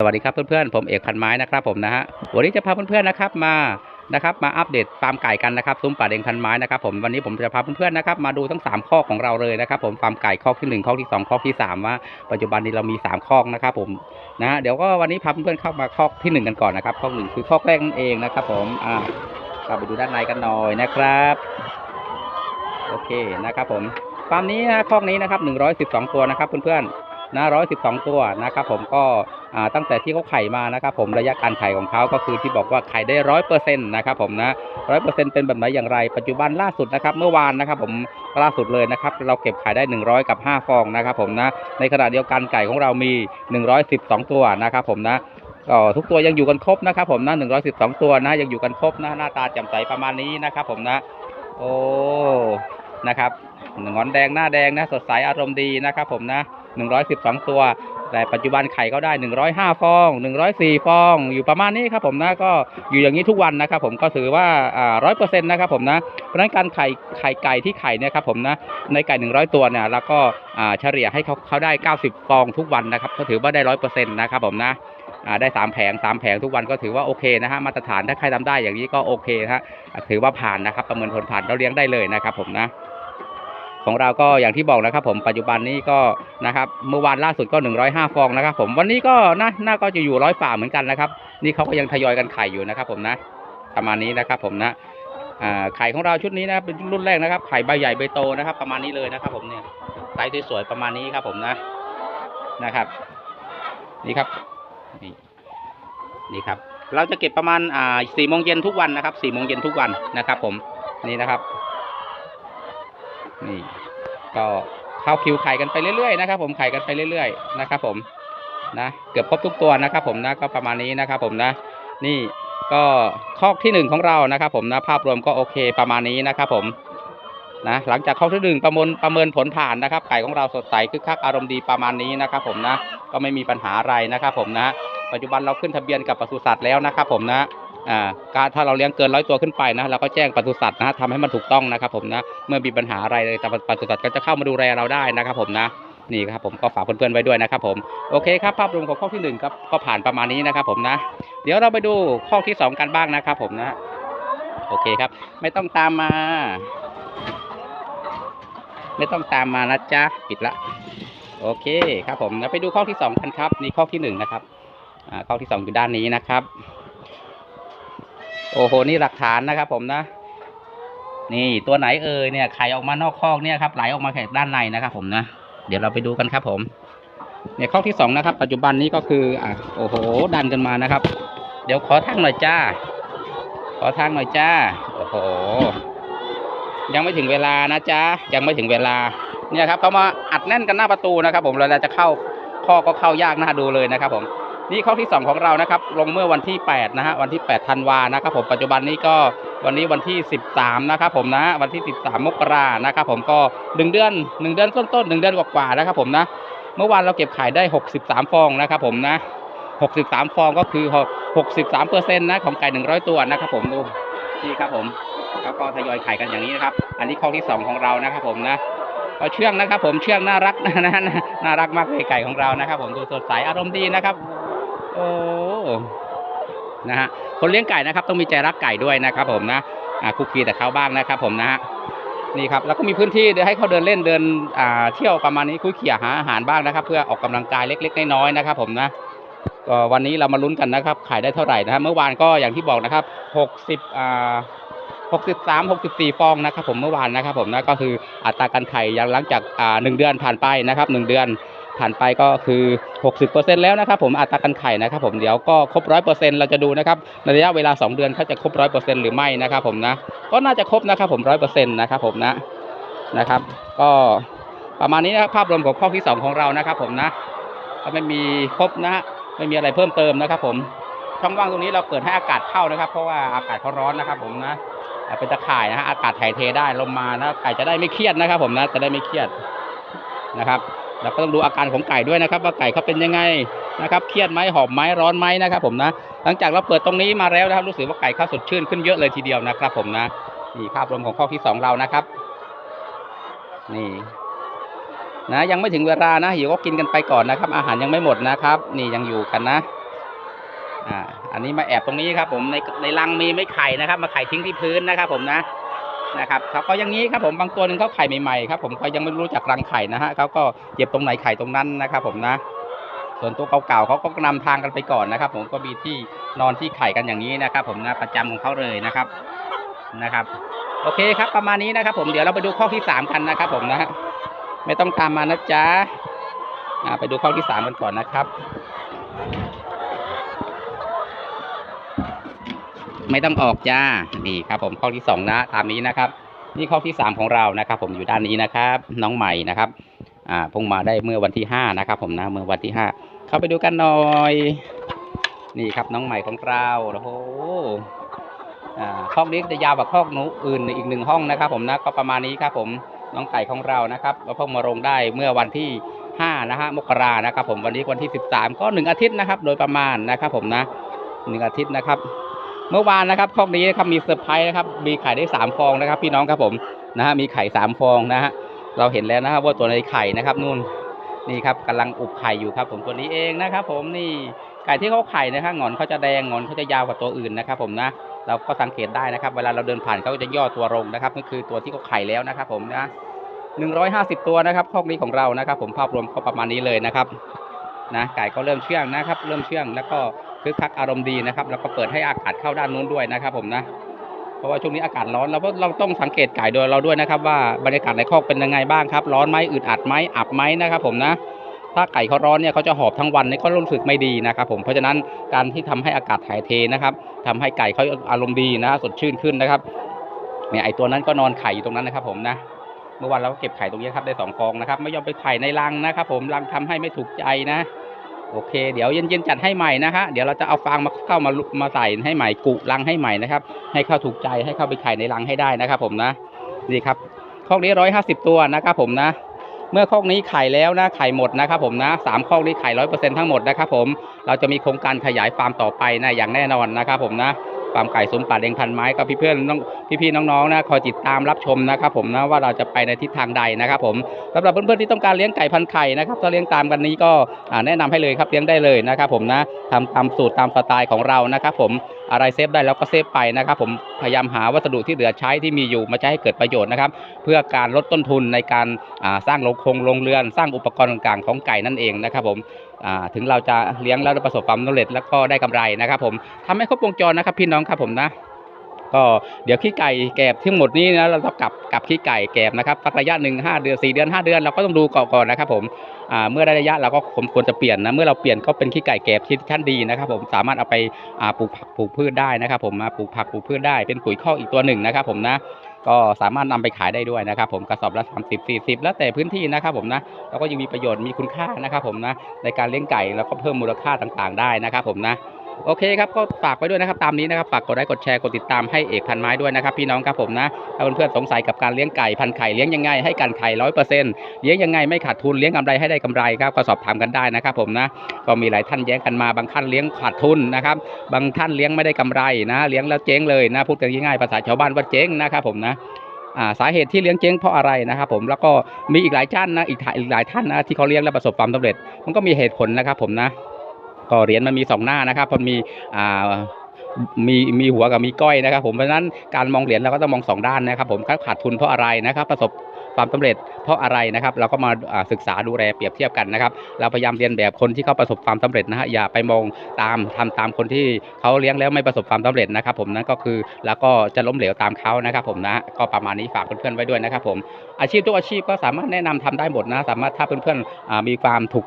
สวัสดีครับเพื่อนๆผมเอกพันไม้นะครับผมนะฮะวันนี้จะพาเพื่อนๆนะครับมานะครับมาอัปเดตฟาร์มไก่กันนะครับซุ้มป่าเด็งพันไม้นะครับผมวันนี้ผมจะพาเพื่อนๆนะครับมาดูทั้ง 3 ข้อของเราเลยนะครับผมฟาร์มไก่ข้อที่1ข้อที่2ข้อที่3ว่าปัจจุบันนี้เรามี 3 ข้อนะครับผมนะฮะเดี๋ยวก็วันนี้พาเพื่อนๆเข้ามาข้อที่ 1 กันก่อนนะครับข้อหนึ่งคือข้อแรกนั่นเองนะครับผมอ่าเข้าไปดูด้านในกันหน่อยนะครับโอเคนะครับผมฟาร์มนี้นะข้อนี้นะครับ112 ตัวนะครับเพื่อนๆ นะร้อยสิบสองตัวนะครับผมก็ตั้งแต่ที่เขาไข่มานะครับผมระยะการไข่ของเขาก็คือที่บอกว่าไข่ได้ร้อยเปอร์เซ็นต์นะครับผมนะร้อยเปอร์เซ็นต์เป็นแบบไหนอย่างไรปัจจุบันล่าสุดนะครับเมื่อวานนะครับผมล่าสุดเลยนะครับเราเก็บไข่ได้100กับ5ฟองนะครับผมนะในขณะเดียวกันไก่ของเรามี112ตัวนะครับผมนะก็ทุกตัวยังอยู่กันครบนะครับผมนะ112ตัวนะยังอยู่กันครบนะหน้าตาแจ่มใสประมาณนี้นะครับผมนะ โอ้นะครับ งอนแดงหน้าแดงนะสดใสอารมณ์ดีนะครับผมนะ 112 ตัว แต่ปัจจุบันไข่เขาได้ 105 ฟอง 104 ฟอง อยู่ประมาณนี้ครับผมนะก็อยู่อย่างนี้ทุกวันนะครับผมก็ถือว่าอ่าร้อยเปอร์เซ็นต์นะครับผมนะเพราะนั้นการไข่ไข่ไก่ที่ไข่เนี่ยครับผมนะในไก่ 100 ตัวเนี่ยแล้วก็อ่าเฉลี่ยให้เขาเขาได้ 90 ฟองทุกวันนะครับก็ถือว่าได้ร้อยเปอร์เซ็นต์นะครับผมนะอ่าได้3แผง3แผงทุกวันก็ถือว่าโอเคนะฮะมาตรฐานถ้าใครทำได้อย่างนี้ก็โอเคฮะถือว่าผ่านนะครับประเมินผลผ่านเราเลี้ยงได้เลยนะครับผมนะ ของเราก็อย่างที่บอกนะครับ ผมปัจจุบันนี้ก็นะครับเมื่อวานล่าสุดก็ 105 ฟองนะครับ ผมวันนี้ก็นะน่าก็จะอยู่ร้อยฝ่าเหมือนกันนะครับ นี่เขาก็ยังทยอยกันไข่อยู่นะครับ ผมนะประมาณนี้นะครับ ผมนะไข่ของเราชุดนี้นะเป็นรุ่นแรกนะครับไข่ใบใหญ่ใบโตนะครับ ประมาณนี้เลยนะครับ ผมเนี่ยไซส์สวยๆประมาณนี้ครับ ผมนะนะครับ นี่ครับนี่นี่ครับ เราจะเก็บประมาณอ่าสี่โมงเย็นทุกวันนะครับสี่โมงเย็นทุกวันนะครับ ผมนี่นะครับ นี่ก็เข้าคิวไข่กันไปเรื่อยๆนะครับ ผมไข่กันไปเรื่อยๆนะครับ ผมนะเกือบครบทุกตัวนะครับ ผมนะก็ประมาณนี้นะครับ ผมนะ นี่ก็คอกที่หนึ่งของเรานะครับ ผมนะภาพรวมก็โอเคประมาณนี้นะครับผมนะหลังจากคอกที่หนึ่งประเมินประเมินผลผ่านนะครับไก่ของเราสดใสคึกคักอารมณ์ดีประมาณนี้นะครับ ผมนะก็ไม่มีปัญหาอะไรนะครับ ผมนะปัจจุบันเราขึ้นทะเบียนกับปศุสัตว์แล้วนะครับ ผมนะ ถ้าเราเลี้ยงเกินร้อยตัวขึ้นไปนะเราก็แจ้งปศุสัตว์นะทำให้มันถูกต้องนะครับผมนะเมื่อมีปัญหาอะไรเลยแต่ปศุสัตว์ก็จะเข้ามาดูแลเราได้นะครับผมนะนี่ครับผมก็ฝากเพื่อนๆไว้ด้วยนะครับผมโอเคครับภาพรวมของข้อที่หนึ่งครับก็ผ่านประมาณนี้นะครับผมนะ เดี๋ยวเราไปดูข้อที่สองกันบ้างนะครับผมนะโอเคครับ ไม่ต้องตามมา ไม่ต้องตามมานะจ๊ะปิดละโอเคครับผมแล้วไปดูข้อที่สองกันครับนี่ข้อที่หนึ่งนะครับอ่าข้อที่สองอยู่ด้านนี้นะครับ โอ้โหนี่หลักฐานนะครับ ผมนะ นี่ตัวไหนเอ่ยเนี่ยไข่ออกมานอกคอกเนี่ยครับไหลออกมาแค่ด้านในนะครับ ผมนะเดี๋ยวเราไปดูกันครับ ผม เนี่ยคอกที่สองนะครับ ปัจจุบันนี้ก็คืออะโอ้โห ดันกันมานะครับ เดี๋ยวขอทางหน่อยจ้า ขอทางหน่อยจ้า โอ้โห ยังไม่ถึงเวลานะจ๊ะยังไม่ถึงเวลา เนี่ยครับเขามาอัดแน่นกันหน้าประตูนะครับ ผมเราจะเข้าข้อก็เข้ายากน่าดูเลยนะครับ ผม นี่ข้อที่ 2 ของเรานะครับ ลงเมื่อวันที่8นะฮะวันที่8ธันวานะครับผมปัจจุบันนี้ก็วันนี้วันที่ 13นะครับผมนะวันที่ 13มกรานะครับผมก็ 1 เดือน 1 เดือนต้นๆ1เดือนกว่าๆนะครับผมนะ เมื่อวานเราเก็บขายได้ 63 ฟองนะครับผมนะ 63 ฟองก็คือ 63เปอร์เซ็นต์นะของไก่100 ตัวนะครับผมดูนี่ครับผมแล้วก็ทยอยขายกันอย่างนี้นะครับ อันนี้ข้อที่ 2 ของเรานะครับผมนะเชื่องนะครับผมเชื่องน่ารักนะนะน่ารักมากเลยไก่ของเรานะครับ ผมดูสดใสอารมณ์ดีนะครับ โอ้นะฮะคนเลี้ยงไก่นะครับ ต้องมีใจรักไก่ด้วยนะครับ ผมนะอ่าคุกคีแต่เขาบ้างนะครับ ผมนะฮะนี่ครับแล้วก็มีพื้นที่เดี๋ยวให้เขาเดินเล่นเดินอ่าเที่ยวประมาณนี้คุยเขี่ยหาอาหารบ้างนะครับ เพื่อออกกำลังกายเล็ก ๆ น้อยๆนะครับ ผมนะก็วันนี้เรามาลุ้นกันนะครับ ขายได้เท่าไหร่นะครับเมื่อวานก็อย่างที่บอกนะครับหกสิบอ่า63 64ฟองนะครับ ผมเมื่อวานนะครับ ผมนะก็คืออัตราการไข่ยังหลังจากอ่าหนึ่งเดือนผ่านไปนะครับหนึ่งเดือน ผ่านไปก็คือ 60%แล้วนะครับผมอัตราการไข่นะครับผมเดี๋ยวก็ครบร้อยเปอร์เราจะดูนะครับในระยะเวลา 2 เดือนเขาจะครบร้อยเปอร์เซ็นต์หรือไม่นะครับผมนะก็น่าจะครบนะครับผมร้อยเปอร์เซ็นะครับผมนะนะครับ ก็ประมาณนี้นะครับภาพรวมของข้อที่ 2 ของเรานะครับผมนะก็ไม่มีครบนะฮะไม่มีอะไรเพิ่มเติมนะครับผมช่องว่างตรงนี้เราเปิดให้อากาศเข้านะครับ เพราะว่าอากาศเขาร้อนนะครับผมนะเป็นตะข่ายนะฮะอากาศถ่ายเทได้ลมมานะไก่จะได้ไม่เครียดนะครับ ผมนะจะได้ไม่เครียดนะครับ เราก็ต้องดูอาการของไก่ด้วยนะครับ ว่าไก่เขาเป็นยังไงนะครับเครียดไหมหอบไหมร้อนไหมนะครับ ผมนะหลังจากเราเปิดตรงนี้มาแล้วนะครับ รู้สึกว่าไก่เขาสดชื่นขึ้นเยอะเลยทีเดียวนะครับ ผมนะนี่ภาพรวมของข้อที่สองเรานะครับ นี่นะยังไม่ถึงเวลานะหิวก็กินกันไปก่อนนะครับ อาหารยังไม่หมดนะครับ นี่ยังอยู่กันนะอ่าอันนี้มาแอบตรงนี้ครับ ผมในในรังมีไม่ไข่นะครับ มาไข่ทิ้งที่พื้นนะครับ ผมนะ นะครับเขาก็อย่างนี้ครับผมบางตัวหนึ่งเขาไข่ใหม่ๆครับผมก็ยังไม่รู้จักรังไข่นะฮะเขาก็เก็บตรงไหนไข่ตรงนั้นนะครับ ผมนะ ส่วนตัวเก่าๆเขาก็นำทางกันไปก่อนนะครับ ผมก็มีที่นอนที่ไข่กันอย่างนี้นะครับ ผมนะประจำของเขาเลยนะครับนะครับ โอเคครับประมาณนี้นะครับ ผมเดี๋ยวเราไปดูข้อที่สามกันนะครับ ผมนะฮะไม่ต้องตามมานะจ๊ะไปดูข้อที่สามกันก่อนนะครับ ไม่ต้องออกจ้านี่ครับผมข้อที่สองนะตามนี้นะครับ นี่ข้อที่สามของเรานะครับ ผมอยู่ด้านนี้นะครับ น้องใหม่นะครับอ่าพิ่งมาได้เมื่อวันที่ห้านะครับ ผมนะเมื่อวันที่ห้าเข้าไปดูกันหน่อย นี่ครับน้องใหม่ของเราโอ้โหอ่าคอกนี้จะยาวกว่าคอกหนูอื่นอีกหนึ่งห้องนะครับ ผมนะก็ประมาณนี้ครับ ผมน้องไก่ของเรานะครับเราเพิ่งมาลงได้เมื่อวันที่ห้านะฮะมกรานะครับ ผมวันนี้วันที่สิบสามก็หนึ่งอาทิตย์นะครับ โดยประมาณนะครับ ผมนะหนึ่งอาทิตย์นะครับ เมื่อวานนะครับคอกนี้นะครับมีเซอร์ไพรส์นะครับ มีไข่ได้สามฟองนะครับ พี่น้องครับผมนะฮะมีไข่สามฟองนะฮะเราเห็นแล้วนะครับว่าตัวในไข่นะครับนู่นนี่ครับกำลังอุบไข่อยู่ครับ ผมตัวนี้เองนะครับ ผมนี่ไก่ที่เขาไข่นะครับหงอนเขาจะแดงหงอนเขาจะยาวกว่าตัวอื่นนะครับ ผมนะเราก็สังเกตได้นะครับ เวลาเราเดินผ่านเขาจะย่อตัวลงนะครับนั่นคือตัวที่เขาไข่แล้วนะครับ ผมนะหนึ่งร้อยห้าสิบตัวนะครับคอกนี้ของเรานะครับ ผมภาพรวมก็ประมาณนี้เลยนะครับนะไก่ก็เริ่มเชื่องนะครับ เริ่มเชื่องแล้วก็ คึกคักอารมณ์ดีนะครับ แล้วก็เปิดให้อากาศเข้าด้านนู้นด้วยนะครับ ผมนะ เพราะว่าช่วงนี้อากาศร้อนเราก็เราต้องสังเกตไก่โดยเราด้วยนะครับ ว่าบรรยากาศในคอกเป็นยังไงบ้างครับ ร้อนไหมอึดอัดไหมอับไหมนะครับ ผมนะถ้าไก่เขาร้อนเนี่ยเขาจะหอบทั้งวันนี่ก็รู้สึกไม่ดีนะครับผมเพราะฉะนั้นการที่ทำให้อากาศถ่ายเทนะครับทำให้ไก่เขาอารมณ์ดีนะสดชื่นขึ้นนะครับเนี่ยไอตัวนั้นก็นอนไข่อยู่ตรงนั้นนะครับ ผมนะเมื่อวานเราก็เก็บไข่ตรงนี้ครับได้สองฟองนะครับ ไม่ยอมไปไข่ในรังนะครับ ผมรังทำให้ไม่ถูกใจนะ โอเค เดี๋ยวเย็นๆจัดให้ใหม่นะฮะเดี๋ยวเราจะเอาฟางมาเข้ามามาใส่ให้ใหม่กุรังให้ใหม่นะครับ ให้เข้าถูกใจให้เข้าไปไข่ในรังให้ได้นะครับ ผมนะนี่ครับคอกนี้ร้อยห้าสิบตัวนะครับผมนะ เมื่อคอกนี้ไข่แล้วนะไข่หมดนะครับผมนะสามคอกนี้ไข่ร้อยเปอร์เซ็นทั้งหมดนะครับผมเราจะมีโครงการขยายฟาร์มต่อไปนะอย่างแน่นอนนะครับผมนะ ฟาร์มไก่สมป่าเดงพันไม้ก็พี่เพื่อนน้องพี่ๆน้องๆนะคอยติดตามรับชมนะครับผมนะว่าเราจะไปในทิศทางใดนะครับผมสำหรับเพื่อนๆที่ต้องการเลี้ยงไก่พันไข่นะครับถ้าเลี้ยงตามกันนี้ก็แนะนำให้เลยครับเลี้ยงได้เลยนะครับผมนะทำตามสูตรตามสไตล์ของเรานะครับผม อะไรเซฟได้เราก็เซฟไปนะครับ ผมพยายามหาวัสดุที่เหลือใช้ที่มีอยู่มาใช้ให้เกิดประโยชน์นะครับ เพื่อการลดต้นทุนในการสร้างโรงคงโรงเรือน สร้างอุปกรณ์ต่างๆของไก่นั่นเองนะครับ ผมถึงเราจะเลี้ยงแล้วประสบความสำเร็จแล้วก็ได้กำไรนะครับ ผมทำให้ครบวงจรนะครับพี่น้องครับผมนะ ก็เดี๋ยวขี้ไก่แกบทั้งหมดนี้นะเราต้องกลับกลับขี้ไก่แกบนะครับสักระยะหนึ่งห้าเดือนสี่เดือนห้าเดือนเราก็ต้องดูก่อนก่อนนะครับผมเมื่อได้ระยะเราก็ควรจะเปลี่ยนนะเมื่อเราเปลี่ยนก็เป็นขี้ไก่แกบที่ขั้นดีนะครับผมสามารถเอาไปปลูกผักปลูกพืชได้นะครับ ผมมาปลูกผักปลูกพืชได้เป็นปุ๋ยคออีกตัวหนึ่งนะครับ ผมนะก็สามารถนำไปขายได้ด้วยนะครับผมกระสอบละ30 40 แล้วแต่พื้นที่นะครับผมนะแล้วก็ยังมีประโยชน์มีคุณค่านะครับผมนะในการเลี้ยงไก่แล้วก็เพิ่มมูลค่าต่างๆ ได้นะครับผมนะ โอเคครับก็ฝากไว้ด้วยนะครับตามนี้นะครับฝากกดไลค์กดแชร์กดติดตามให้เอกพันไม้ด้วยนะครับพี่น้องครับผมนะถ้าเพื่อนๆสงสัยกับการเลี้ยงไก่พันไข่เลี้ยงยังไงให้กันไข่ร้อยเปอร์เซ็นต์เลี้ยงยังไงไม่ขาดทุนเลี้ยงกำไรให้ได้กำไรครับก็สอบถามกันได้นะครับผมนะก็มีหลายท่านแย้งกันมาบางท่านเลี้ยงขาดทุนนะครับบางท่านเลี้ยงไม่ได้กำไรนะเลี้ยงแล้วเจ๊งเลยนะพูดกันง่ายๆภาษาชาวบ้านว่าเจ๊งนะครับผมนะสาเหตุที่เลี้ยงเจ๊งเพราะอะไรนะครับผมแล้วก็มีอีกหลายท่านนะอีกหลายท่านนะที่เขาเลี้ยงแล้วประสบความสำเร็จ มันก็มีเหตุผลนะครับผมนะ ก็เหรียญมันมีสองหน้านะครับมันมีอ่ามีมีหัวกับมีก้อยนะครับ ผมเพราะฉะนั้นการมองเหรียญเราก็ต้องมองสองด้านนะครับ ผมขาดทุนเพราะอะไรนะครับ ประสบ ความสำเร็จเพราะอะไรนะครับ เราก็มาศึกษาดูแลเปรียบเทียบกันนะครับ เราพยายามเรียนแบบคนที่เขาประสบความสำเร็จนะฮะอย่าไปมองตามทำตามคนที่เขาเลี้ยงแล้วไม่ประสบความสำเร็จนะครับ ผมนั่นก็คือแล้วก็จะล้มเหลวตามเขานะครับ ผมนะก็ประมาณนี้ฝากเพื่อนๆไว้ด้วยนะครับ ผมอาชีพทุกอาชีพก็สามารถแนะนำทำได้หมดนะสามารถถ้าเพื่อนๆมีความถูก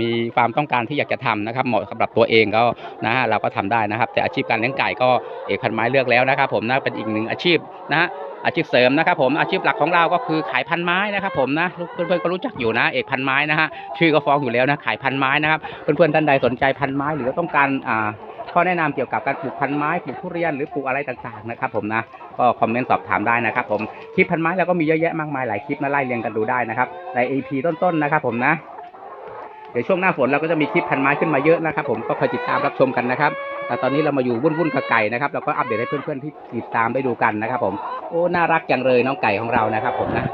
มีความต้องการที่อยากจะทำนะครับเหมาะสำหรับตัวเองก็นะฮะเราก็ทำได้นะครับ แต่อาชีพการเลี้ยงไก่ก็เอกพันไม้เลือกแล้วนะครับ ผมนะเป็นอีกหนึ่งอาชีพนะฮะ อาชีพเสริมนะครับผมอาชีพหลักของเราก็คือขายพันไม้นะครับผมนะเพื่อนๆก็รู้จักอยู่นะเอกพันไม้นะฮะชื่อก็ฟ้องอยู่แล้วนะขายพันไม้นะครับเพื่อนๆท่านใดสนใจพันไม้หรือต้องการอ่าข้อแนะนำเกี่ยวกับการปลูกพันไม้ปลูกทุเรียนหรือปลูกอะไรต่างๆนะครับผมนะก็คอมเมนต์สอบถามได้นะครับผมคลิปพันไม้เราก็มีเยอะแยะมากมายหลายคลิปนะไล่เรียงกันดูได้นะครับใน AP ต้นๆนะครับผมนะเดี๋ยวช่วงหน้าฝนเราก็จะมีคลิปพันไม้ขึ้นมาเยอะนะครับผมก็คอยติดตามรับชมกันนะครับ แต่ตอนนี้เรามาอยู่วุ่นๆกับไก่นะครับเราก็อัปเดตให้เพื่อนๆที่ติดตามได้ดูกันนะครับ ผมโอ้น่ารักจังเลยน้องไก่ของเรานะครับ ผมนะ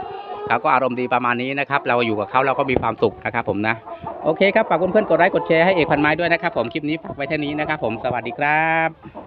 เขาก็อารมณ์ดีประมาณนี้นะครับ เราอยู่กับเขาเราก็มีความสุขนะครับ ผมนะโอเคครับฝากเพื่อนๆกดไลค์กดแชร์ให้เอกพันไม้ด้วยนะครับ ผมคลิปนี้ฝากไว้แค่นี้นะครับ ผมสวัสดีครับ